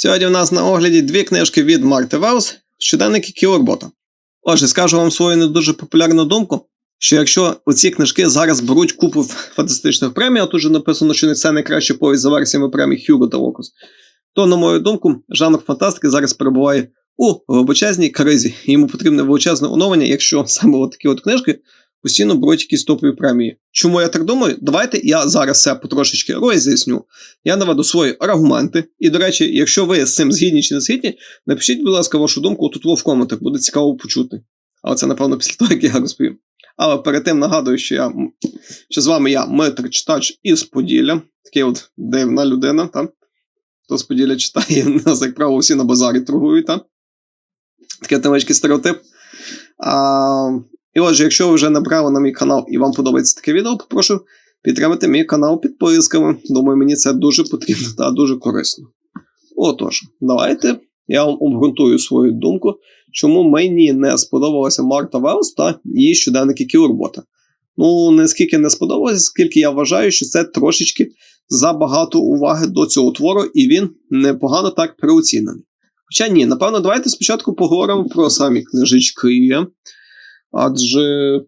Сьогодні в нас на огляді дві книжки від Марти Ваус щоденники Кіорбота. Отже, скажу вам свою не дуже популярну думку, що якщо оці книжки зараз беруть купу фантастичних премій, а тут же написано, що це найкраща повість за версіями премій Хьюго та Локус, то, на мою думку, жанр фантастики зараз перебуває у глибочезній кризі. Йому потрібне величезне оновлення, якщо саме такі от книжки постійно беруть якісь топові премії. Чому я так думаю? Давайте я зараз все потрошечки роз'ясню. Я наведу свої аргументи. І, до речі, якщо ви з цим згідні чи не згідні, напишіть, будь ласка, вашу думку тут в коментах, буде цікаво почути. Але це, напевно, після того, як я розповім. Але перед тим нагадую, що я що з вами я Митр Читач із Поділля. Такий от дивна людина, та? хто з Поділля читає, нас, як правило, всі на базарі торгують. Та? Такий невеличкий стереотип. А, і отже, якщо ви вже набрали на мій канал і вам подобається таке відео, попрошу підтримати мій канал підписками. Думаю, мені це дуже потрібно та дуже корисно. Отож, давайте я вам обґрунтую свою думку, чому мені не сподобалася Марта Велс та її щоденники кілробота. Ну, наскільки не сподобалося, скільки я вважаю, що це трошечки забагато уваги до цього твору, і він непогано так переоцінений. Хоча ні, напевно, давайте спочатку поговоримо про самі книжечки. Адже,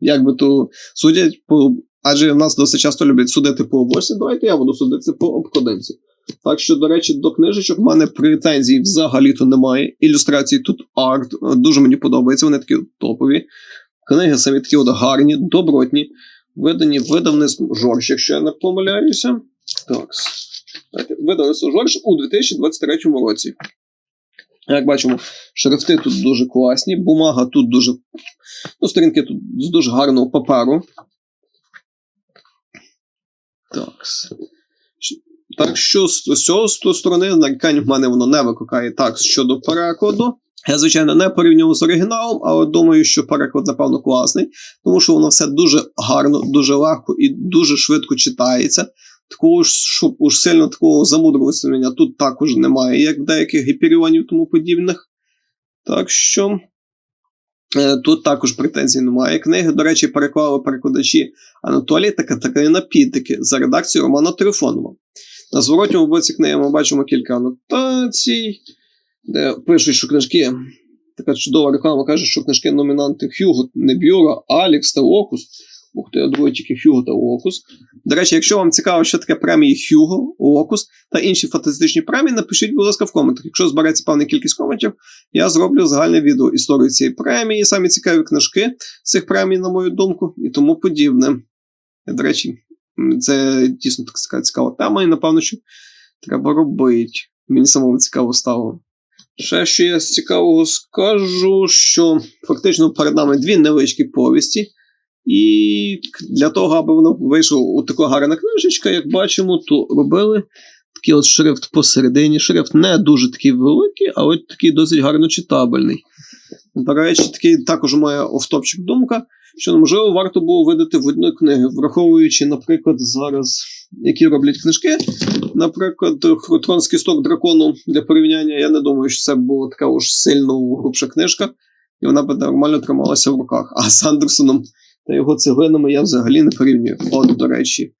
як би то судять по. Адже нас досить часто люблять судити по обосі, давайте я буду судити по обкладинці. Так що, до речі, до книжечок в мене претензій взагалі-то немає. Ілюстрації тут арт, дуже мені подобається, вони такі топові. Книги самі такі от гарні, добротні, видані видавництвом Жорж, якщо я не помиляюся. Так. Видавництво Жорж у 2023 році. Як бачимо, шрифти тут дуже класні, бумага тут дуже. Ну, сторінки тут з дуже гарного паперу. Так. Так що з цього сторони нарікань в мене воно не викликає так щодо перекладу. Я, звичайно, не порівнював з оригіналом, але думаю, що переклад, напевно, класний, тому що воно все дуже гарно, дуже легко і дуже швидко читається. Такого ж, щоб уж сильно такого замудрування тут також немає, як в деяких гіперіонів тому подібних. Так що е, тут також претензій немає. Книги, до речі, переклали перекладачі Анатолій та Катерина Підтики за редакцією Романа Трифонова. На зворотньому боці книги ми бачимо кілька анотацій, де пишуть, що книжки. Така чудова реклама каже, що книжки номінанти Хьюго, Небюра, Алікс та Окус Ух ти, другий тільки Хьюго та Локус. До речі, якщо вам цікаво, що таке премії Хьюго, Локус та інші фантастичні премії, напишіть, будь ласка, в коментах. Якщо збереться певна кількість коментів, я зроблю загальне відео історію цієї премії, самі цікаві книжки цих премій, на мою думку, і тому подібне. До речі, це дійсно така цікава тема, і напевно, що треба робити. Мені самому цікаво стало. Ще що я з цікавого скажу, що фактично перед нами дві невеличкі повісті. І для того, аби воно вийшло така гарна книжечка, як бачимо, то робили такий от шрифт посередині. Шрифт не дуже такий великий, але такий досить гарно читабельний. До речі, такий також моя офтопчик думка, що можливо варто було видати в одну книгу, враховуючи, наприклад, зараз, які роблять книжки. Наприклад, Тронський сток дракону для порівняння. Я не думаю, що це була така уж сильно грубша книжка, і вона б нормально трималася в руках. А з Андерсоном та його цеглинами я взагалі не порівнюю. От, до речі,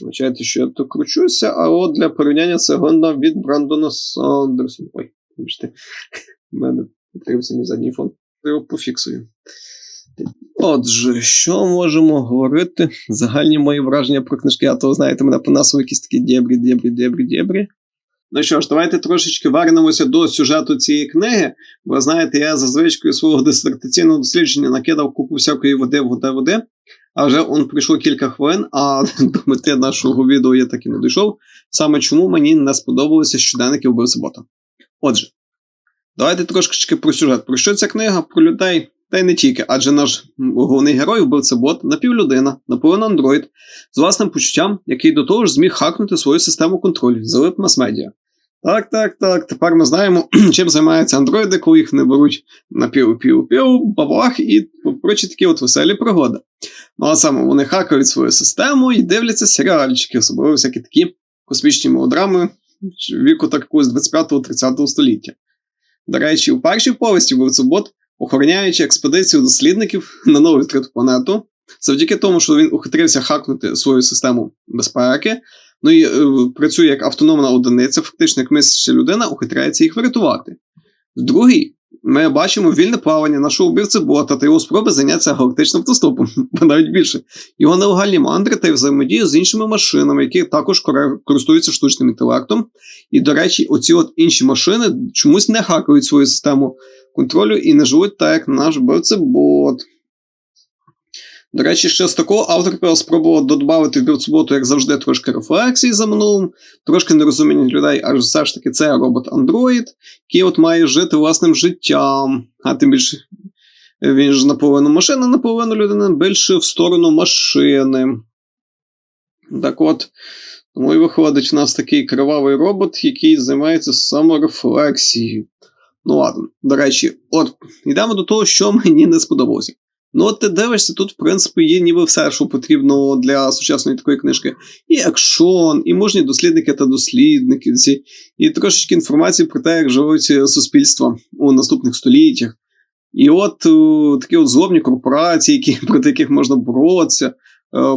вибачайте, що я то кручуся, а от для порівняння цеглина від Брандона Сандерсона. Ой, бачите, в мене відкрився мій задній фон. Я його пофіксую. Отже, що можемо говорити? Загальні мої враження про книжки, а то знаєте, мене по насу якісь такі дєбрі, дєбрі, дєбрі, дєбрі. Ну що ж, давайте трошечки вернемося до сюжету цієї книги. Бо знаєте, я за звичкою свого дисертаційного дослідження накидав купу всякої води, води, води. А вже он прийшло кілька хвилин, а до мети нашого відео я так і не дійшов. Саме чому мені не сподобалося щоденники вбивця бота. Отже, давайте трошечки про сюжет. Про що ця книга? Про людей, та й не тільки, адже наш головний герой вбивця бот напівлюдина, наполовину андроїд, з власним почуттям, який до того ж зміг хакнути свою систему контролю, залип мас-медіа. Так, так, так. Тепер ми знаємо, чим займаються андроїди, коли їх не беруть на пів-пів-пів, бабах і прочі такі от веселі пригоди. Ну а саме вони хакають свою систему і дивляться серіальчики, особливо всякі такі космічні мелодрами віку такого з 25-30 століття. До речі, у першій повісті бот, охороняючи експедицію дослідників на нову відкриту планету, завдяки тому, що він ухитрився хакнути свою систему безпеки, Ну і е, працює як автономна одиниця, фактично як мисляча людина, ухитряється їх врятувати. В другій ми бачимо вільне плавання нашого вбивця бота та його спроби зайнятися галактичним автостопом, бо навіть більше. Його нелегальні мандри та взаємодію з іншими машинами, які також користуються штучним інтелектом. І, до речі, оці от інші машини чомусь не хакають свою систему контролю і не живуть так, як наш вбивця бот. До речі, ще з такого авторка спробував додати в вбивцю як завжди, трошки рефлексії за минулим, трошки нерозуміння людей, аж все ж таки це робот-андроїд, який от має жити власним життям, а тим більше він ж наполовину машина, наполовину людина, більше в сторону машини. Так от, тому і виходить, у нас такий кривавий робот, який займається саморефлексією. Ну ладно, до речі, от йдемо до того, що мені не сподобалося. Ну, от ти дивишся, тут, в принципі, є ніби все, що потрібно для сучасної такої книжки. І екшон, і мужні дослідники та дослідниці, і трошечки інформації про те, як живуть суспільства у наступних століттях. І от о, такі от злобні корпорації, які, проти яких можна боротися, е,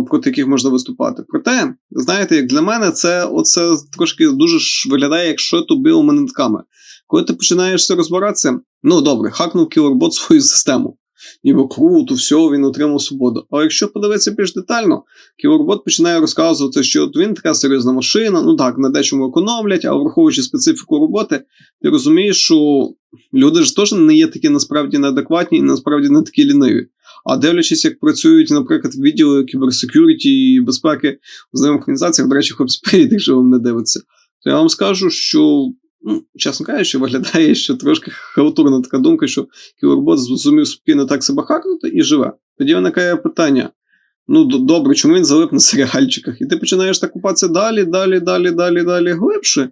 проти яких можна виступати. Проте, знаєте, як для мене, це оце трошки дуже виглядає, як що то було монетками. Коли ти починаєш це розбиратися, ну добре, хакнув кілербот свою систему. Ніби круто, все, він отримав свободу. А якщо подивитися більш детально, кілербот починає розказувати, що от він така серйозна машина, ну так, на дечому економлять, але враховуючи специфіку роботи, ти розумієш, що люди ж теж не є такі насправді неадекватні і насправді не такі ліниві. А дивлячись, як працюють, наприклад, відділи кіберсекюріті і безпеки в знайомих організаціях, до речі, хлопці, привіт, якщо вам не дивиться, то я вам скажу, що ну, чесно кажучи, виглядає, що трошки халтурна така думка, що кілербот зрозумів спокійно так себе хакнути і живе. Тоді виникає питання: ну добре, чому він залип на серіальчиках? І ти починаєш так купатися далі, далі, далі, далі, далі глибше.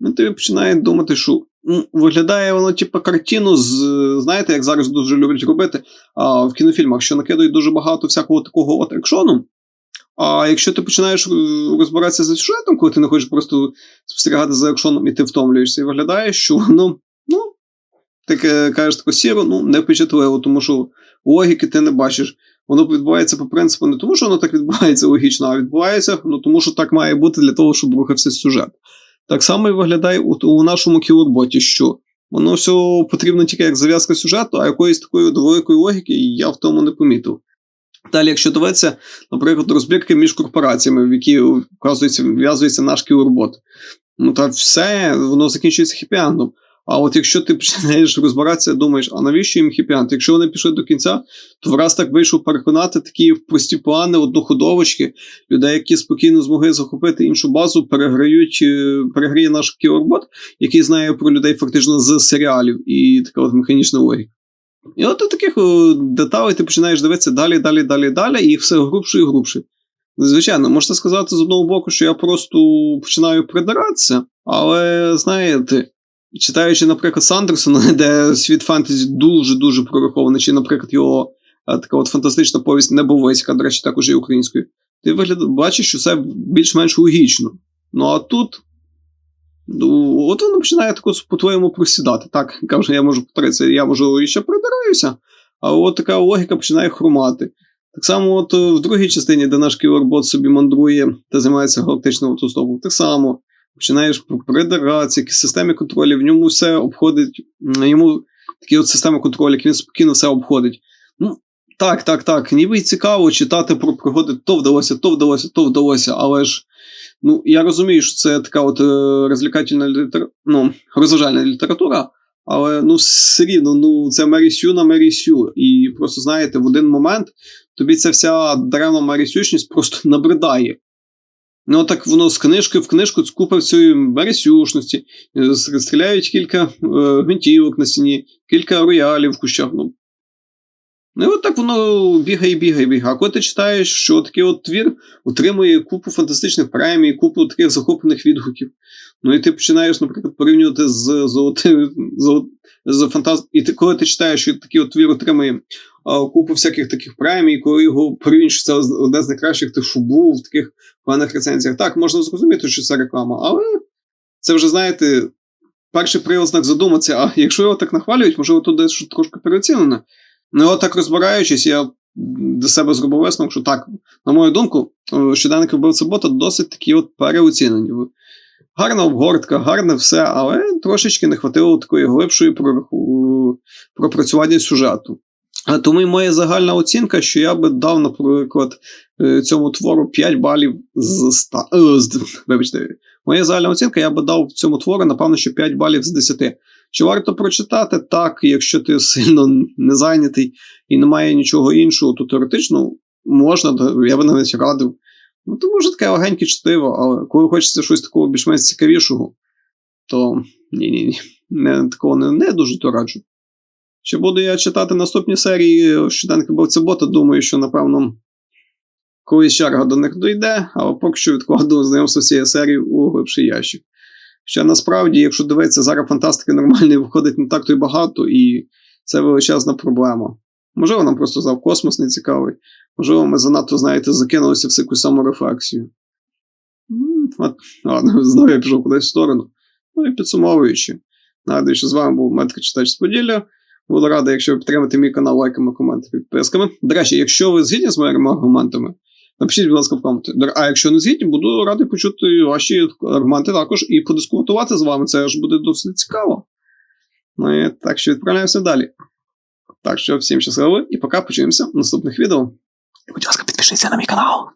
Ну, ти починаєш думати, що ну, виглядає воно, типу, картину з, знаєте, як зараз дуже люблять робити а, в кінофільмах, що накидають дуже багато всякого такого от екшону. А якщо ти починаєш е, розбиратися за сюжетом, коли ти не хочеш просто спостерігати за екшоном і ти втомлюєшся, і виглядає, що воно, ну, ти кажеш таку сіру, ну, не впечатливо, тому що логіки ти не бачиш. Воно відбувається по принципу не тому, що воно так відбувається логічно, а відбувається ну, тому, що так має бути для того, щоб рухався сюжет. Так само і виглядає у, у нашому кілорботі, що воно все потрібно тільки як зав'язка сюжету, а якоїсь такої великої логіки я в тому не помітив. Далі, якщо дивитися, наприклад, розбірки між корпораціями, в які вказується, в'язується наш кілорбот, ну та все, воно закінчується хіпіандом. А от якщо ти починаєш розбиратися, думаєш, а навіщо їм хіпіант? Якщо вони пішли до кінця, то враз так вийшов переконати такі прості плани, одноходовочки, людей, які спокійно змогли захопити іншу базу, переграють, переграє наш кілорбот, який знає про людей фактично з серіалів і така от механічна логіка. І от у таких деталей ти починаєш дивитися далі, далі, далі, далі, і все грубше і грубше. Звичайно, можна сказати з одного боку, що я просто починаю придиратися, але знаєте, читаючи, наприклад, Сандерсона, де світ фентезі дуже-дуже прорахований, чи, наприклад, його така от фантастична повість Небовиська, до речі, також є українською, ти вигляд, бачиш, що це більш-менш логічно. Ну а тут. Ну, от воно починає тако по-твоєму просідати. Так, каже, я можу повторитися, я можу ще придираюся, а от така логіка починає хрумати. Так само, от в другій частині, де наш кілербот собі мандрує та займається галактичним автостопом, так само починаєш придиратися, якісь системи контролю, в ньому все обходить, йому такі от системи контролю, як він спокійно все обходить. Ну, Так, так, так. Ніби й цікаво читати про пригоди, то вдалося, то вдалося, то вдалося, але ж. Ну, я розумію, що це така от розвлекательна літера... ну, розважальна література, але ну, все рівно, ну, це Мері Сю на Мері Сю. І просто, знаєте, в один момент тобі ця вся даремна Марісючність просто набридає. Ну, так воно з книжки в книжку купа цієї Марісюшності, стріляють кілька е, гвинтівок на стіні, кілька роялів в кущах. Ну, Ну і от так воно бігає, бігає, бігає. А коли ти читаєш, що такий от твір отримує купу фантастичних премій, купу таких захоплених відгуків. Ну і ти починаєш, наприклад, порівнювати з золотим з, фантаз... І ти, коли ти читаєш, що такий от твір отримує а, купу всяких таких премій, коли його порівнюєш, це одне з найкращих тих, був в таких поганих рецензіях. Так, можна зрозуміти, що це реклама, але це вже, знаєте, перший признак задуматися, а якщо його так нахвалюють, може, тут десь трошки переоцінено. Ну, от так розбираючись, я до себе зробив висновок, що так, на мою думку, е, щоденники вбивця бота досить такі от переоцінені. Гарна обгортка, гарне все, але трошечки не хватило такої глибшої пропрацювання сюжету. А тому і моя загальна оцінка, що я би дав, наприклад, е, цьому твору 5 балів з 100. Е, вибачте, моя загальна оцінка, я би дав цьому твору, напевно, що 5 балів з 10. Чи варто прочитати? Так, якщо ти сильно не зайнятий і немає нічого іншого, то теоретично можна, я би навіть радив. Ну, то може таке легеньке чтиво, але коли хочеться щось такого більш-менш цікавішого, то ні-ні-ні, не, такого не, не дуже то раджу. Чи буду я читати наступні серії щоденки Бота, думаю, що, напевно, колись черга до них дойде, але поки що відкладу знайомство з цією серією у глибший ящик. Ще насправді, якщо дивитися, зараз фантастики нормальної виходить не так то й багато, і це величезна проблема. Можливо, нам просто зав космос не цікавий, можливо, ми занадто, знаєте, закинулися в всяку саморефлексію. От, ладно, знову я пішов кудись в сторону. Ну і підсумовуючи, нагадую, що з вами був Метрик Читач з Поділля. Буду радий, якщо ви підтримаєте мій канал лайками, коментами, підписками. До речі, якщо ви згідні з моїми аргументами, напишіть, будь ласка, в коменти. А якщо не згідні, буду радий почути ваші аргументи також і подискутувати з вами. Це ж буде досить цікаво. Ну і так що відправляємося далі. Так що всім щасливо і пока почуємося в наступних відео. Будь ласка, підпишіться на мій канал.